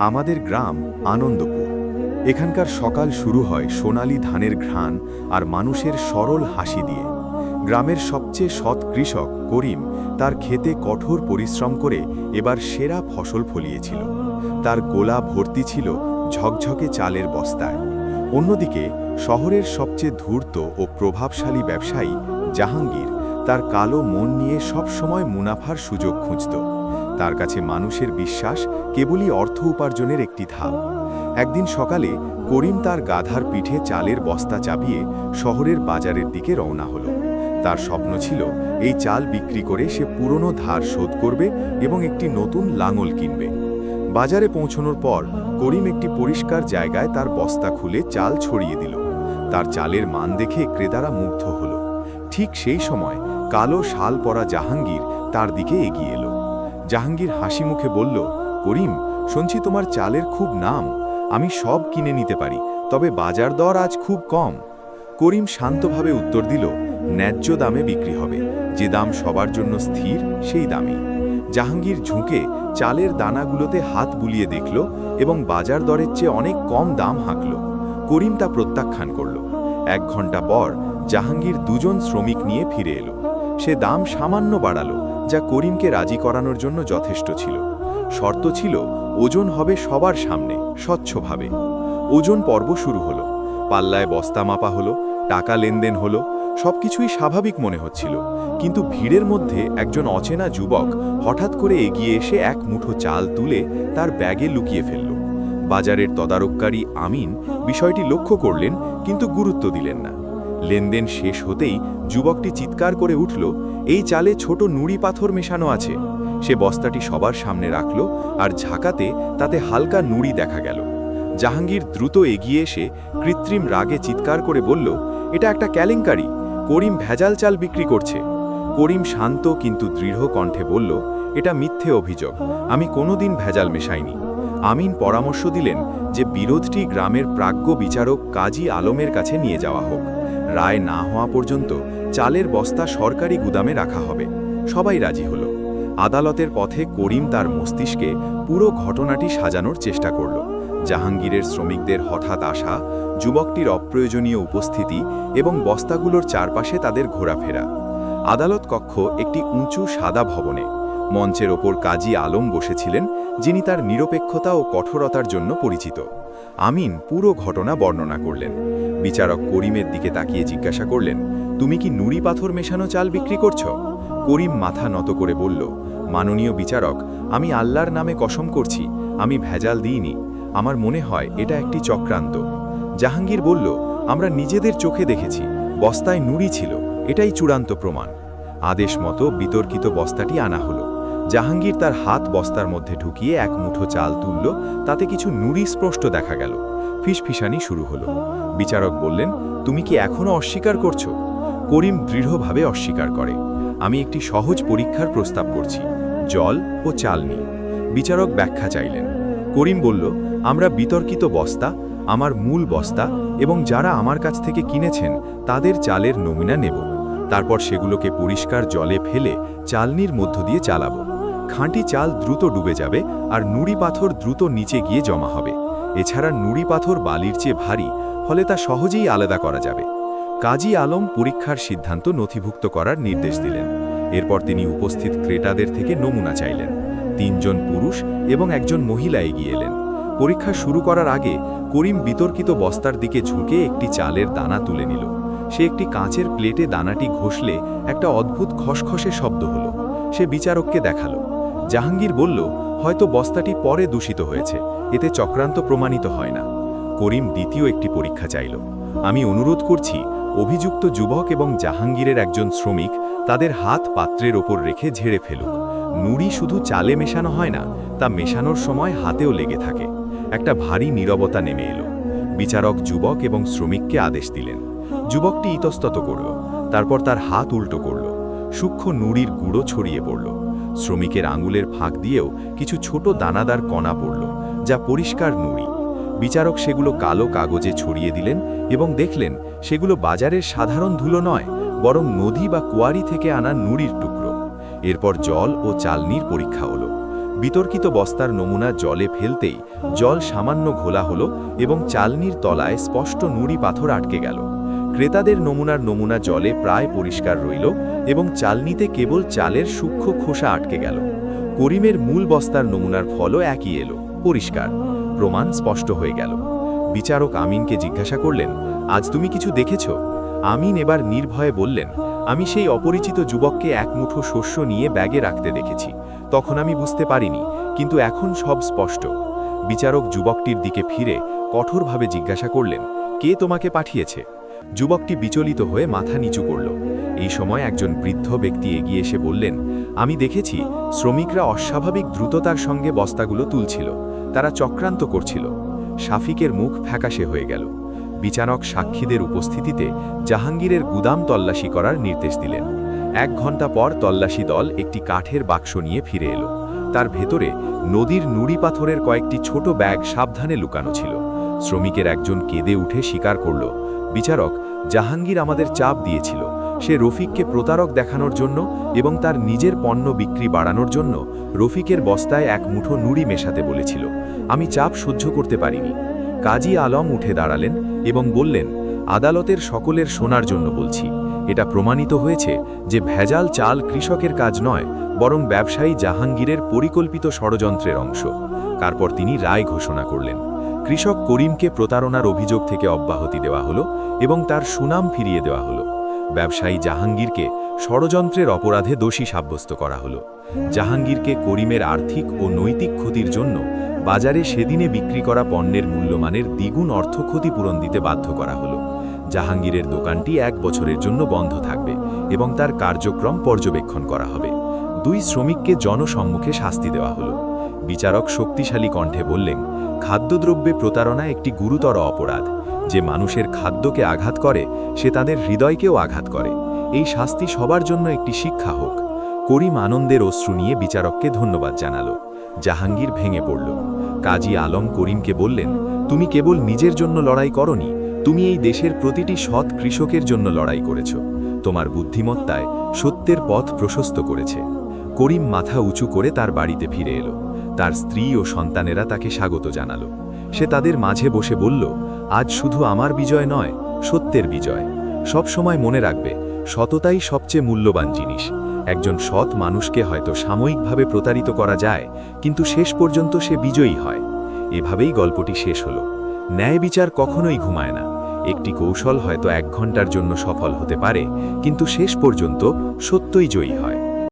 আমাদের গ্রাম আনন্দপুর। এখানকার সকাল শুরু হয় সোনালি ধানের ঘ্রাণ আর মানুষের সরল হাসি দিয়ে। গ্রামের সবচেয়ে সৎ কৃষক করিম তার ক্ষেতে কঠোর পরিশ্রম করে এবার সেরা ফসল ফলিয়েছিল। তার গোলা ভর্তি ছিল ঝকঝকে চালের বস্তায়। অন্যদিকে শহরের সবচেয়ে ধূর্ত ও প্রভাবশালী ব্যবসায়ী জাহাঙ্গীর তার কালো মন নিয়ে সবসময় মুনাফার সুযোগ খুঁজত। তার কাছে মানুষের বিশ্বাস কেবলই অর্থ উপার্জনের একটি ধাপ। একদিন সকালে করিম তার গাধার পিঠে চালের বস্তা চাপিয়ে শহরের বাজারের দিকে রওনা হলো। তার স্বপ্ন ছিল এই চাল বিক্রি করে সে পুরনো ধার শোধ করবে এবং একটি নতুন লাঙল কিনবে। বাজারে পৌঁছানোর পর করিম একটি পরিষ্কার জায়গায় তার বস্তা খুলে চাল ছড়িয়ে দিল। তার চালের মান দেখে ক্রেতারা মুগ্ধ হল। ঠিক সেই সময় কালো শাল পরা জাহাঙ্গীর তার দিকে এগিয়ে এলো। জাহাঙ্গীর হাসি মুখে বলল, করিম, শুনছি তোমার চালের খুব নাম। আমি সব কিনে নিতে পারি, তবে বাজার দর আজ খুব কম। করিম শান্তভাবে উত্তর দিল, ন্যায্য দামে বিক্রি হবে। যে দাম সবার জন্য স্থির, সেই দামে। জাহাঙ্গীর ঝুঁকে চালের দানাগুলোতে হাত বুলিয়ে দেখল এবং বাজার দরের চেয়ে অনেক কম দাম হাঁকল। করিম তা প্রত্যাখ্যান করল। এক ঘণ্টা পর জাহাঙ্গীর দুজন শ্রমিক নিয়ে ফিরে এলো। সে দাম সামান্য বাড়ালো যা করিমকে রাজি করানোর জন্য যথেষ্ট ছিল। শর্ত ছিল, ওজন হবে সবার সামনে, স্বচ্ছভাবে। ওজন পর্ব শুরু হলো। পাল্লায় বস্তা মাপা হলো, টাকা লেনদেন হলো, সবকিছুই স্বাভাবিক মনে হচ্ছিল। কিন্তু ভিড়ের মধ্যে একজন অচেনা যুবক হঠাৎ করে এগিয়ে এসে এক মুঠো চাল তুলে তার ব্যাগে লুকিয়ে ফেলল। বাজারের তদারককারী আমিন বিষয়টি লক্ষ্য করলেন, কিন্তু গুরুত্ব দিলেন না। লেনদেন শেষ হতেই যুবকটি চিৎকার করে উঠল, এই চালে ছোট নুড়ি পাথর মেশানো আছে। সে বস্তাটি সবার সামনে রাখল আর ঝাঁকাতে তাতে হালকা নুড়ি দেখা গেল। জাহাঙ্গীর দ্রুত এগিয়ে এসে কৃত্রিম রাগে চিৎকার করে বলল, এটা একটা কেলেঙ্কারি। করিম ভেজাল চাল বিক্রি করছে। করিম শান্ত কিন্তু দৃঢ় কণ্ঠে বলল, এটা মিথ্যে অভিযোগ। আমি কোনোদিন ভেজাল মেশাইনি। আমিন পরামর্শ দিলেন যে বিরোধটি গ্রামের প্রাজ্ঞ বিচারক কাজী আলমের কাছে নিয়ে যাওয়া হোক। রায় না হওয়া পর্যন্ত চালের বস্তা সরকারি গুদামে রাখা হবে। সবাই রাজি হল। আদালতের পথে করিম তার মস্তিষ্কে পুরো ঘটনাটি সাজানোর চেষ্টা করল। জাহাঙ্গীরের শ্রমিকদের হঠাৎ আসা যুবকটির অপ্রয়োজনীয় উপস্থিতি এবং বস্তাগুলোর চারপাশে তাদের ঘোরাফেরা। আদালত কক্ষ একটি উঁচু সাদা ভবনে মঞ্চের ওপর কাজী আলম বসেছিলেন, যিনি তার নিরপেক্ষতা ও কঠোরতার জন্য পরিচিত। আমিন পুরো ঘটনা বর্ণনা করলেন। বিচারক করিমের দিকে তাকিয়ে জিজ্ঞাসা করলেন, তুমি কি নুড়ি পাথর মেশানো চাল বিক্রি করছ? করিম মাথা নত করে বলল, মাননীয় বিচারক, আমি আল্লাহর নামে কসম করছি, আমি ভেজাল দিইনি। আমার মনে হয় এটা একটি চক্রান্ত। জাহাঙ্গীর বলল, আমরা নিজেদের চোখে দেখেছি, বস্তায় নুড়ি ছিল, এটাই চূড়ান্ত প্রমাণ। আদেশ মতো বিতর্কিত বস্তাটি আনা হলো। জাহাঙ্গীর তার হাত বস্তার মধ্যে ঢুকিয়ে এক মুঠো চাল তুলল, তাতে কিছু নুড়ি স্পষ্ট দেখা গেল। ফিসফিসানি শুরু হলো। বিচারক বললেন, তুমি কি এখনও অস্বীকার করছ? করিম দৃঢ়ভাবে অস্বীকার করে। আমি একটি সহজ পরীক্ষার প্রস্তাব করছি, জল ও চাল নিয়ে। বিচারক ব্যাখ্যা চাইলেন। করিম বলল, আমরা বিতর্কিত বস্তা, আমার মূল বস্তা এবং যারা আমার কাছ থেকে কিনেছেন, তাদের চালের নমুনা নেব। তারপর সেগুলোকে পরিষ্কার জলে ফেলে চালনির মধ্য দিয়ে চালাবো। খাঁটি চাল দ্রুত ডুবে যাবে আর নুড়ি পাথর দ্রুত নিচে গিয়ে জমা হবে। এছাড়া নুড়ি পাথর বালির চেয়ে ভারী, ফলে তা সহজেই আলাদা করা যাবে। কাজী আলম পরীক্ষার সিদ্ধান্ত নথিভুক্ত করার নির্দেশ দিলেন। এরপর তিনি উপস্থিত ক্রেতাদের থেকে নমুনা চাইলেন। তিনজন পুরুষ এবং একজন মহিলা এগিয়ে এলেন। পরীক্ষা শুরু করার আগে করিম বিতর্কিত বস্তার দিকে ঝুঁকে একটি চালের দানা তুলে নিল। সে একটি কাঁচের প্লেটে দানাটি ঘষলে একটা অদ্ভুত খসখসে শব্দ হলো। সে বিচারককে দেখাল। জাহাঙ্গীর বলল, হয়তো বস্তাটি পরে দূষিত হয়েছে, এতে চক্রান্ত প্রমাণিত হয় না। করিম দ্বিতীয় একটি পরীক্ষা চাইল। আমি অনুরোধ করছি, অভিযুক্ত যুবক এবং জাহাঙ্গীরের একজন শ্রমিক তাদের হাত পাত্রের ওপর রেখে ঝেড়ে ফেলুক। নুড়ি শুধু চালে মেশানো হয় না, তা মেশানোর সময় হাতেও লেগে থাকে। একটা ভারী নীরবতা নেমে এলো। বিচারক যুবক এবং শ্রমিককে আদেশ দিলেন। যুবকটি ইতস্তত করল, তারপর তার হাত উল্টো করল। সূক্ষ্ম নুড়ির গুঁড়ো ছড়িয়ে পড়ল। শ্রমিকের আঙুলের ফাঁক দিয়েও কিছু ছোট দানাদার কণা পড়ল, যা পরিষ্কার নুড়ি। বিচারক সেগুলো কালো কাগজে ছড়িয়ে দিলেন এবং দেখলেন সেগুলো বাজারের সাধারণ ধুলো নয়, বরং নদী বা কুয়ারি থেকে আনা নুড়ির টুকরো। এরপর জল ও চালনির পরীক্ষা হলো। বিতর্কিত বস্তার নমুনা জলে ফেলতেই জল সামান্য ঘোলা হলো এবং চালনির তলায় স্পষ্ট নুড়ি পাথর আটকে গেল। ক্রেতাদের নমুনার নমুনা জলে প্রায় পরিষ্কার রইল এবং চালনিতে কেবল চালের সূক্ষ্ম খোসা আটকে গেল। করিমের মূল বস্তার নমুনার ফলও একই এলো, পরিষ্কার। প্রমাণ স্পষ্ট হয়ে গেল। বিচারক আমিনকে জিজ্ঞাসা করলেন, আজ তুমি কিছু দেখেছ? আমিন এবার নির্ভয়ে বললেন, আমি সেই অপরিচিত যুবককে এক মুঠো শস্য নিয়ে ব্যাগে রাখতে দেখেছি। তখন আমি বুঝতে পারিনি, কিন্তু এখন সব স্পষ্ট। বিচারক যুবকটির দিকে ফিরে কঠোরভাবে জিজ্ঞাসা করলেন, কে তোমাকে পাঠিয়েছে? যুবকটি বিচলিত হয়ে মাথা নিচু করল। এই সময় একজন বৃদ্ধ ব্যক্তি এগিয়ে এসে বললেন, আমি দেখেছি, শ্রমিকরা অস্বাভাবিক দ্রুততার সঙ্গে বস্তাগুলো তুলছিল। তারা চক্রান্ত করছিল। শাফিকের মুখ ফ্যাকাশে হয়ে গেল। বিচারক সাক্ষীদের উপস্থিতিতে জাহাঙ্গীরের গুদাম তল্লাশি করার নির্দেশ দিলেন। এক ঘণ্টা পর তল্লাশি দল একটি কাঠের বাক্স নিয়ে ফিরে এলো। তার ভেতরে নদীর নুড়ি পাথরের কয়েকটি ছোট ব্যাগ সাবধানে লুকানো ছিল। শ্রমিকের একজন কেঁদে উঠে স্বীকার করল। বিচারক জাহাঙ্গীর আমাদের চাপ দিয়েছিল। সে রফিককে প্রতারক দেখানোর জন্য এবং তার নিজের পণ্য বিক্রি বাড়ানোর জন্য রফিকের বস্তায় এক মুঠো নুড়ি মেশাতে বলেছিল। আমি চাপ সহ্য করতে পারিনি। কাজী আলম উঠে দাঁড়ালেন এবং বললেন, আদালতের সকলের শোনার জন্য বলছি। এটা প্রমাণিত হয়েছে যে ভেজাল চাল কৃষকের কাজ নয়, বরং ব্যবসায়ী জাহাঙ্গীরের পরিকল্পিত ষড়যন্ত্রের অংশ। তারপর তিনি রায় ঘোষণা করলেন। কৃষক করিমকে প্রতারণার অভিযোগ থেকে অব্যাহতি দেওয়া হলো এবং তার সুনাম ফিরিয়ে দেওয়া হলো। ব্যবসায়ী জাহাঙ্গীরকে ষড়যন্ত্রের অপরাধে দোষী সাব্যস্ত করা হলো। জাহাঙ্গীরকে করিমের আর্থিক ও নৈতিক ক্ষতির জন্য বাজারে সেদিনে বিক্রি করা পণ্যের মূল্যমানের দ্বিগুণ অর্থ ক্ষতিপূরণ দিতে বাধ্য করা হলো। জাহাঙ্গীরের দোকানটি এক বছরের জন্য বন্ধ থাকবে এবং তার কার্যক্রম পর্যবেক্ষণ করা হবে। দুই শ্রমিককে জনসম্মুখে শাস্তি দেওয়া হলো। বিচারক শক্তিশালী কণ্ঠে বললেন, খাদ্যদ্রব্যে প্রতারণা একটি গুরুতর অপরাধ। যে মানুষের খাদ্যকে আঘাত করে, সে তাদের হৃদয়কেও আঘাত করে। এই শাস্তি সবার জন্য একটি শিক্ষা হোক। করিম আনন্দের অশ্রু নিয়ে বিচারককে ধন্যবাদ জানালো। জাহাঙ্গীর ভেঙে পড়ল। কাজী আলম করিমকে বললেন, তুমি কেবল নিজের জন্য লড়াই করনি, তুমি এই দেশের প্রতিটি সৎ কৃষকের জন্য লড়াই করেছ। তোমার বুদ্ধিমত্তায় সত্যের পথ প্রশস্ত করেছে। করিম মাথা উঁচু করে তার বাড়িতে ফিরে এলো। তার স্ত্রী ও সন্তানেরা তাকে স্বাগত জানাল। সে তাদের মাঝে বসে বলল, আজ শুধু আমার বিজয় নয়, সত্যের বিজয়। সব সময় মনে রাখবে, সততাই সবচেয়ে মূল্যবান জিনিস। একজন সৎ মানুষকে হয়তো সাময়িকভাবে প্রতারিত করা যায়, কিন্তু শেষ পর্যন্ত সে বিজয়ী হয়। এভাবেই গল্পটি শেষ হলো। ন্যায় বিচার কখনোই ঘুমায় না। একটি কৌশল হয়তো এক ঘণ্টার জন্য সফল হতে পারে, কিন্তু শেষ পর্যন্ত সত্যই জয়ী হয়।